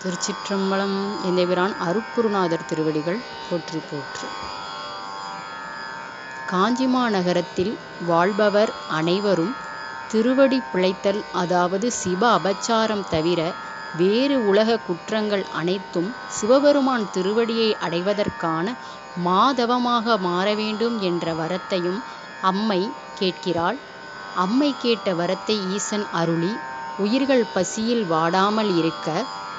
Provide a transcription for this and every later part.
திருச்சிற்றம்பலம் எந்தபிரான் அருப்புருநாதர் திருவடிகள் போற்றி போற்று. காஞ்சிமா நகரத்தில் வாழ்பவர் அனைவரும் திருவடி பிழைத்தல் அதாவது சிவ அபச்சாரம் தவிர வேறு உலக குற்றங்கள் அனைத்தும் சிவபெருமான் திருவடியை அடைவதற்கான மாதவமாக மாற வேண்டும் என்ற வரத்தையும் அம்மை கேட்கிறாள். அம்மை கேட்ட வரத்தை ஈசன் அருளி உயிர்கள் பசியில் வாடாமல் இருக்க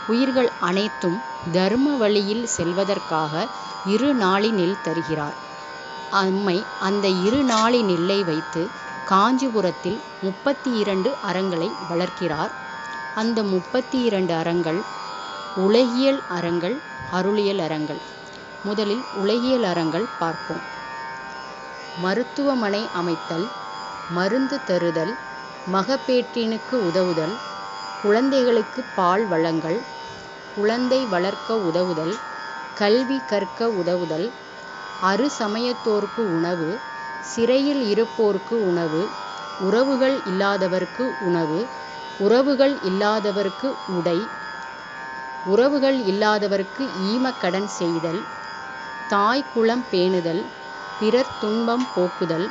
உயிர்கள் அனைத்தும் தர்ம வழியில் செல்வதற்காக இரு நாளினில் தருகிறார். அம்மை அந்த இரு நாளின் நெல்லை வைத்து காஞ்சிபுரத்தில் முப்பத்தி இரண்டு அறங்களை வளர்க்கிறார். அந்த முப்பத்தி இரண்டு அறங்கள் உலகியல் அறங்கள் அருளியல் அறங்கள். முதலில் உலகியல் அறங்கள் பார்ப்போம். மருத்துவமனை அமைத்தல் மருந்து தருதல் மகப்பேற்றினுக்கு உதவுதல் குழந்தைகளுக்கு பால் வழங்கல் குழந்தை வளர்க்க உதவுதல் கல்வி கற்க உதவுதல் அறு சமயத்தோர்க்கு உணவு சிறையில் இருப்போர்க்கு உணவு உறவுகள் இல்லாதவர்க்கு உணவு உறவுகள் இல்லாதவர்க்கு உடை உறவுகள் இல்லாதவர்க்கு ஈமக்கடன் செய்தல் தாய் குளம் பேணுதல் பிறர் துன்பம் போக்குதல்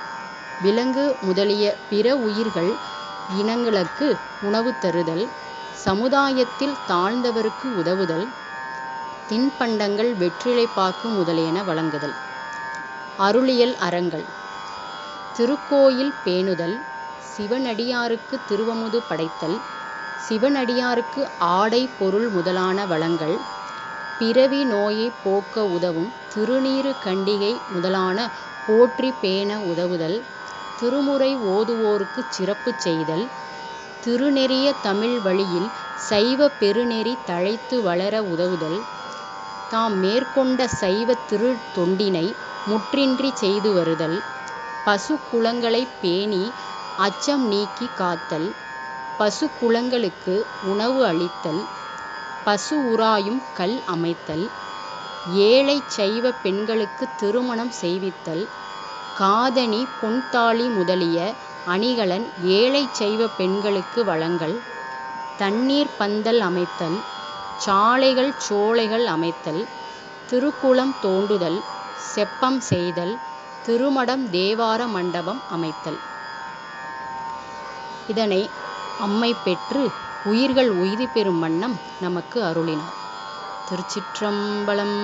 விலங்கு முதலிய பிற உயிர்கள் இனங்களுக்கு உணவு தருதல் சமுதாயத்தில் தாழ்ந்தவருக்கு உதவுதல் தின்பண்டங்கள் வெற்றிலை பாக்கு முதலியன வழங்குதல். அருளியல் அறங்கள் திருக்கோயில் பேணுதல் சிவனடியாருக்கு திருவமுது படைத்தல் சிவனடியாருக்கு ஆடை பொருள் முதலான வளங்கள் பிறவி நோயை போக்க உதவும் திருநீறு கண்டிகை முதலான போற்றி பேண உதவுதல் திருமுறை ஓதுவோருக்கு சிறப்பு செய்தல் திருநெறிய தமிழ் வழியில் சைவ பெருநெறி தழைத்து வளர உதவுதல் தாம் மேற்கொண்ட சைவ திரு தொண்டினை முற்றின்றி செய்து வருதல் பசு குலங்களைப் பேணி அச்சம் நீக்கி காத்தல் பசு குலங்களுக்கு உணவு அளித்தல் பசு உராயும் கல் அமைத்தல் ஏழை சைவ பெண்களுக்கு திருமணம் செய்வித்தல் காதணி பொன்தாளி முதலிய அணிகலன் ஏழை சைவ பெண்களுக்கு வழங்கல் தண்ணீர் பந்தல் அமைத்தல் சாலைகள் சோலைகள் அமைத்தல் திருக்குளம் தோண்டுதல் செப்பம் செய்தல் திருமடம் தேவார மண்டபம் அமைத்தல். இதனை அம்மை பெற்று உயிர்கள் உய்தி பெறும் வண்ணம் நமக்கு அருளினார். திருச்சிற்றம்பலம்.